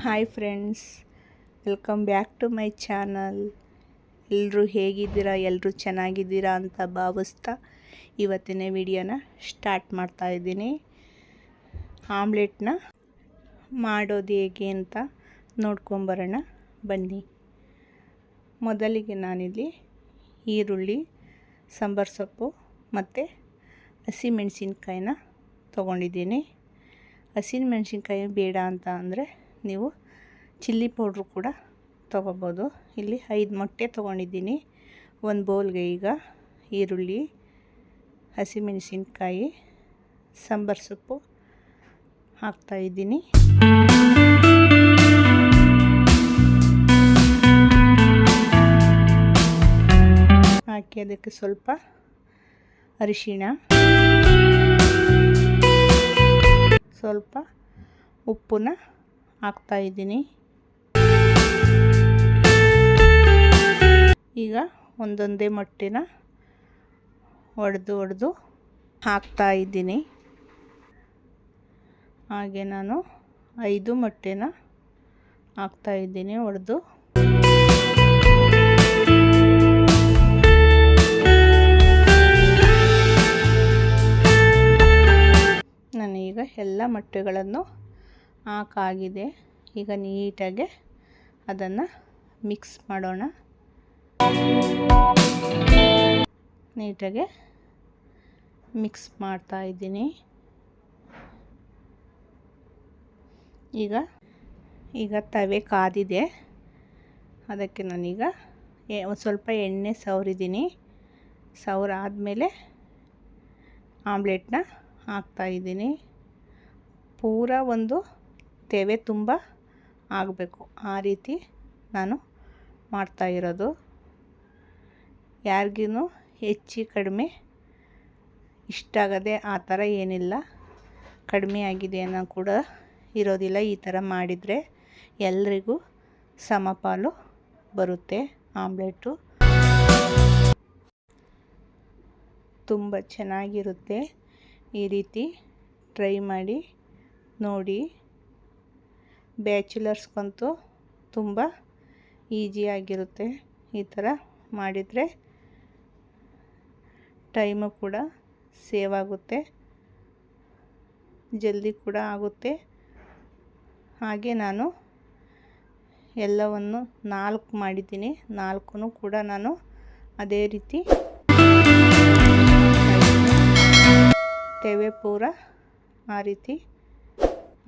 Hi friends, welcome back to my channel. ಎಲ್ಲರೂ ಹೇಗಿದ್ದೀರಾ? ಎಲ್ಲರೂ ಚೆನ್ನಾಗಿದ್ದೀರಾ ಅಂತ ಭಾವಿಸ್ತಾ ಇವತ್ತಿನ ವಿಡಿಯೋನ ಸ್ಟಾರ್ಟ್ ಮಾಡ್ತಾ ಇದ್ದೀನಿ. ಆಮ್ಲೆಟ್ನ ಮಾಡೋದು ಹೇಗೆ ಅಂತ ನೋಡ್ಕೊಂಬರೋಣ. ಬನ್ನಿ. ಮೊದಲಿಗೆ ನಾನಿಲ್ಲಿ ಈರುಳ್ಳಿ, ಸಾಂಬಾರು ಸೊಪ್ಪು ಮತ್ತು ಹಸಿಮೆಣಸಿನ್ಕಾಯಿನ ತೊಗೊಂಡಿದ್ದೀನಿ. ಹಸಿಮೆಣ್ಸಿನ್ಕಾಯಿ ಬೇಡ ಅಂತ ಅಂದರೆ ನೀವು ಚಿಲ್ಲಿ ಪೌಡ್ರು ಕೂಡ ತೊಗೋಬೋದು. ಇಲ್ಲಿ ಐದು ಮೊಟ್ಟೆ ತೊಗೊಂಡಿದ್ದೀನಿ. ಒಂದು ಬೌಲ್ಗೆ ಈಗ ಈರುಳ್ಳಿ, ಹಸಿಮೆಣಸಿನ್ಕಾಯಿ, ಸಾಂಬಾರು ಸೊಪ್ಪು ಹಾಕ್ತಾಯಿದ್ದೀನಿ ಹಾಕಿ ಅದಕ್ಕೆ ಸ್ವಲ್ಪ ಅರಿಶಿಣ, ಸ್ವಲ್ಪ ಉಪ್ಪನ್ನ ಹಾಕ್ತಾಯಿದ್ದೀನಿ ಈಗ ಒಂದೊಂದೇ ಮೊಟ್ಟೆನ ಒಡೆದು ಒಡೆದು ಹಾಕ್ತಾಯಿದ್ದೀನಿ ಹಾಗೆ ನಾನು ಐದು ಮೊಟ್ಟೆನ ಹಾಕ್ತಾಯಿದ್ದೀನಿ ಒಡೆದು. ನಾನೀಗ ಎಲ್ಲ ಮೊಟ್ಟೆಗಳನ್ನು ಹಾಕಾಗಿದೆ. ಈಗ ನೀಟಾಗಿ ಅದನ್ನು ಮಿಕ್ಸ್ ಮಾಡೋಣ. ನೀಟಾಗಿ ಮಿಕ್ಸ್ ಮಾಡ್ತಾ ಇದ್ದೀನಿ. ಈಗ ಈಗ ತವೆ ಕಾದಿದೆ. ಅದಕ್ಕೆ ನಾನೀಗ ಒಂದು ಸ್ವಲ್ಪ ಎಣ್ಣೆ ಸವರಿದ್ದೀನಿ. ಸವರಾದಮೇಲೆ ಆಮ್ಲೆಟ್ನ ಹಾಕ್ತಾಯಿದ್ದೀನಿ ಪೂರ ಒಂದು ತೆವೆ ತುಂಬ ಆಗಬೇಕು. ಆ ರೀತಿ ನಾನು ಮಾಡ್ತಾ ಇರೋದು. ಯಾರಿಗೂ ಹೆಚ್ಚು ಕಡಿಮೆ ಇಷ್ಟ ಆಗದೆ ಆ ಥರ ಏನಿಲ್ಲ. ಕಡಿಮೆ ಆಗಿದೆ ಅನ್ನೋ ಕೂಡ ಇರೋದಿಲ್ಲ. ಈ ಥರ ಮಾಡಿದರೆ ಎಲ್ರಿಗೂ ಸಮಪಾಲು ಬರುತ್ತೆ ಆಮ್ಲೆಟು. ತುಂಬ ಚೆನ್ನಾಗಿರುತ್ತೆ. ಈ ರೀತಿ ಟ್ರೈ ಮಾಡಿ ನೋಡಿ. ಬ್ಯಾಚುಲರ್ಸ್ಗಂತೂ ತುಂಬ ಈಸಿಯಾಗಿರುತ್ತೆ ಈ ಥರ ಮಾಡಿದರೆ ಟೈಮು ಕೂಡ ಸೇವ್ ಆಗುತ್ತೆ, ಜಲ್ದಿ ಕೂಡ ಆಗುತ್ತೆ. ಹಾಗೆ ನಾನು ಎಲ್ಲವನ್ನು ನಾಲ್ಕು ಮಾಡಿದ್ದೀನಿ ನಾಲ್ಕು ಕೂಡ ನಾನು ಅದೇ ರೀತಿ ತೆವೆ ಪೂರ ಆ ರೀತಿ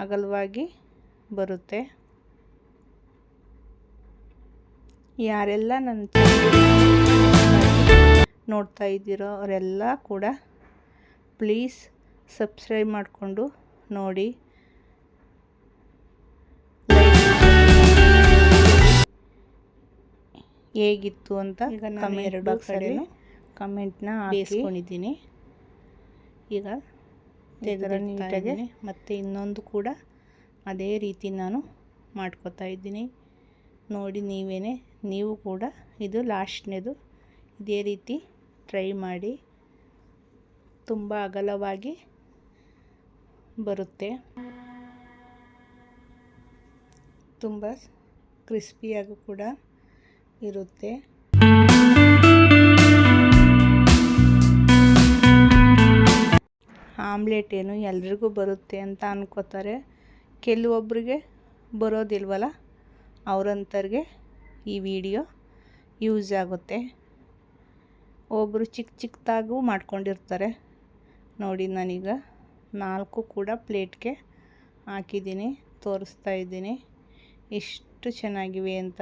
ಅಗಲವಾಗಿ ಬರುತ್ತೆ. ಯಾರೆಲ್ಲ ನನ್ನ ನೋಡ್ತಾ ಇದ್ದೀರೋ ಅವರೆಲ್ಲ ಕೂಡ ಪ್ಲೀಸ್ ಸಬ್ಸ್ಕ್ರೈಬ್ ಮಾಡಿಕೊಂಡು ನೋಡಿ. ಹೇಗಿತ್ತು ಅಂತ ಈಗ ನಾನು ಎರಡು ಕಡೆ ಕಮೆಂಟ್ನ ಬೇಯಿಸ್ಕೊಂಡಿದ್ದೀನಿ ಈಗ ನೀಟಾಗಿ ಮತ್ತು ಇನ್ನೊಂದು ಕೂಡ ಅದೇ ರೀತಿ ನಾನು ಮಾಡ್ಕೊತಾ ಇದ್ದೀನಿ. ನೋಡಿ ನೀವೇ ನೀವು ಕೂಡ ಇದು ಲಾಸ್ಟ್ನೇದು ಇದೇ ರೀತಿ ಟ್ರೈ ಮಾಡಿ. ತುಂಬ ಅಗಲವಾಗಿ ಬರುತ್ತೆ. ತುಂಬ ಕ್ರಿಸ್ಪಿಯಾಗೂ ಕೂಡ ಇರುತ್ತೆ. ಆಮ್ಲೆಟ್ ಏನು ಎಲ್ರಿಗೂ ಬರುತ್ತೆ ಅಂತ ಅನ್ಕೋತಾರೆ. ಕೆಲವೊಬ್ಬರಿಗೆ ಬರೋದಿಲ್ವಲ್ಲ? ಅವರಂಥವ್ರಿಗೆ ಈ ವಿಡಿಯೋ ಯೂಸ್ ಆಗುತ್ತೆ. ಒಬ್ಬರು ಚಿಕ್ಕ ಚಿಕ್ಕದಾಗೂ ಮಾಡ್ಕೊಂಡಿರ್ತಾರೆ. ನೋಡಿ ನಾನೀಗ ನಾಲ್ಕು ಕೂಡ ಪ್ಲೇಟ್ಗೆ ಹಾಕಿದ್ದೀನಿ, ತೋರಿಸ್ತಾ ಇದ್ದೀನಿ. ಎಷ್ಟು ಚೆನ್ನಾಗಿವೆ ಅಂತ.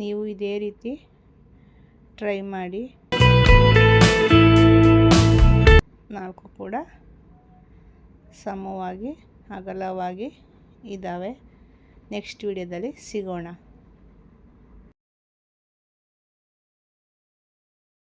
ನೀವು ಇದೇ ರೀತಿ ಟ್ರೈ ಮಾಡಿ. ನಾಲ್ಕು ಕೂಡ ಸಮವಾಗಿ ಅಗಲವಾಗಿ ಇದ್ದಾವೆ. ನೆಕ್ಸ್ಟ್ ವಿಡಿಯೋದಲ್ಲಿ ಸಿಗೋಣ.